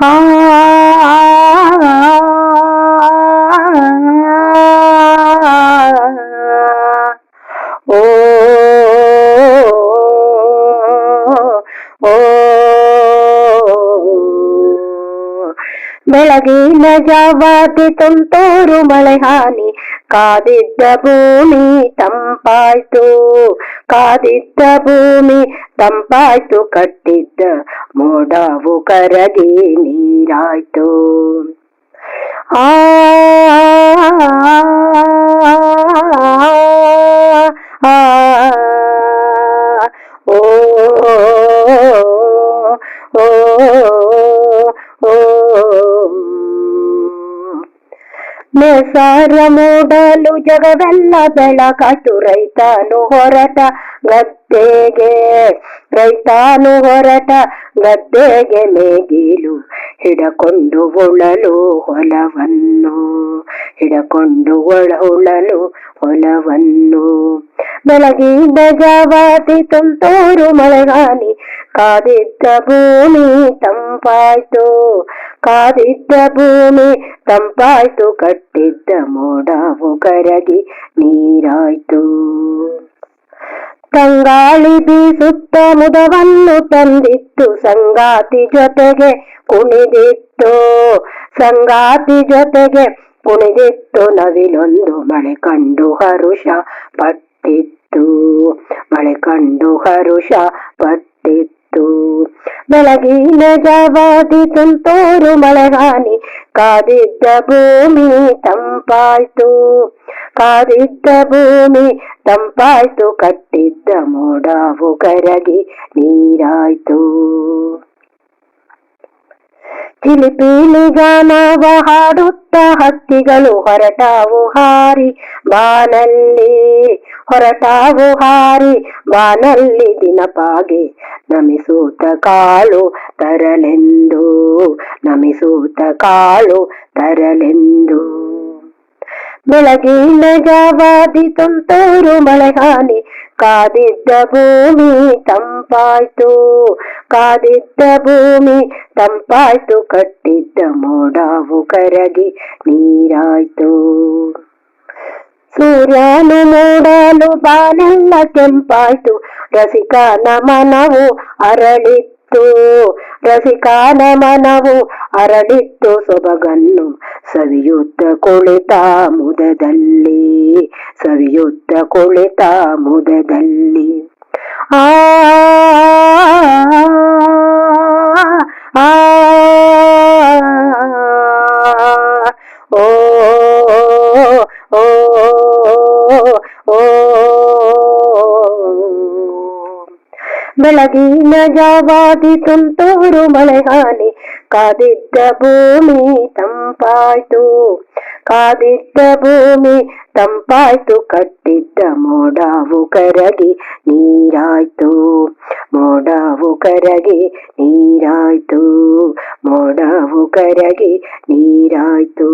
ಆ ಬೆಳಗಿನ ಜಾವಾತಿ ತುಂತೂರು ಮಳೆ ಹಾನಿ ಕಾದಿದ್ದ ಭೂಮಿ ತಂಪಾಯ್ತು ಕಾದಿದ್ದ ಭೂಮಿ ತಂಪಾಯ್ತು ಕಟ್ಟಿದ್ದ ಮೋಡವು ಕರಗಿ ನೀರಾಯ್ತು ಆ ಆ, ಓ ಓ ಓ ನೇಸಾರ ಮೂಡಲು ಜಗವೆಲ್ಲ ಬೆಳಕಾಯ್ತು ರೈತನು ಹೊರಟ ಗದ್ದೆಗೆ, ರೈತಾನು ಹೊರಟ ಗದ್ದೆಗೆ ಮೇಗಿಲು, ಹಿಡಕೊಂಡು ಉಳಲು ಹೊಲವನ್ನು, ಹಿಡಕೊಂಡು ಒಳ ಉಳಲು ಹೊಲವನ್ನು. ಬೆಳಗಿನ ಜಾವಾತಿ ತುಂತೂರು ಮಳೆಗಾನಿ ಕಾದಿದ್ದ ಭೂಮಿ ತಂಪಾಯ್ತು, ಕಾದಿದ್ದ ಭೂಮಿ ತಂಪಾಯ್ತು, ಕಟ್ಟಿದ್ದ ಮೋಡವು ಕರಗಿ ನೀರಾಯ್ತು. ತಂಗಾಳಿ ಬೀಸುತ್ತ ಮುದವನ್ನು ತಂದಿತ್ತು, ಸಂಗಾತಿ ಜೊತೆಗೆ ಕುಣಿದಿತ್ತು, ಸಂಗಾತಿ ಜೊತೆಗೆ ಕುಣಿದಿತ್ತು, ನವಿಲೊಂದು ಮಳೆ ಕಂಡು ಹರುಷ ಪಟ್ಟಿತ್ತು. ಮಳೆ ಕಂಡು ಹರುಷ ಬೆಳಗಿನ ಜಾವಾದಿ ತುಂತೂರು ಮಳೆಗಾನಿ. ಕಾದಿದ್ದ ಭೂಮಿ ತಂಪಾಯ್ತು. ಕಾದಿದ್ದ ಭೂಮಿ ತಂಪಾಯ್ತು. ಕಟ್ಟಿದ್ದ ಮೋಡವು ಕರಗಿ ನೀರಾಯ್ತು. ಚಿಲಿಪಿಲಿ ಗಾನವ ಹಾಡುತ್ತ ಹಕ್ಕಿಗಳು ಹೊರಟಾವು ಹಾರಿ ಬಾನಲ್ಲಿ. ಹೊರಟಾವು ಹಾರಿ ಬಾನಲ್ಲಿ ದಿನಪಾಗೆ ನಮಿಸೂತ ಕಾಳು ತರಲೆಂದು, ನಮಿಸೂತ ಕಾಳು ತರಲೆಂದು. ಬೆಳಗಿನ ಜಾವಾದಿ ತಂತೂರು ಮಳೆಗಾನಿ ಕಾದಿದ್ದ ಭೂಮಿ ತಂಪಾಯ್ತು, ಕಾದಿದ್ದ ಭೂಮಿ ತಂಪಾಯ್ತು, ಕಟ್ಟಿದ್ದ ಮೋಡವು ಕರಗಿ ನೀರಾಯ್ತು. ಸೂರ್ಯನು ಮೂಡಲು ಬಾನೆಲ್ಲ ಕೆಂಪಾಯ್ತು ರಸಿಕನ ಮನವು ಅರಳಿತ್ತು ರಸಿಕನ ಮನವು ಅರಳಿತ್ತು ಸೊಬಗನ್ನು ಸವಿಯುತ್ತ ಕುಳಿತ ಮುದದಲ್ಲಿ ಸವಿಯುತ್ತ ಕುಳಿತ ಮುದದಲ್ಲಿ ಆ ಓ ಬೆಳಗಿನ ಜಾವಾದಿ ತುಂತೂರು ಮಳೆಗಾಲಿ ಕಾದಿದ್ದ ಭೂಮಿ ತಂಪಾಯ್ತು. ಕಾದಿದ್ದ ಭೂಮಿ ತಂಪಾಯ್ತು. ಕಟ್ಟಿದ್ದ ಮೋಡವು ಕರಗಿ ನೀರಾಯ್ತು. ಮೋಡವು ಕರಗಿ ನೀರಾಯ್ತು. ಮೋಡವು ಕರಗಿ ನೀರಾಯ್ತು.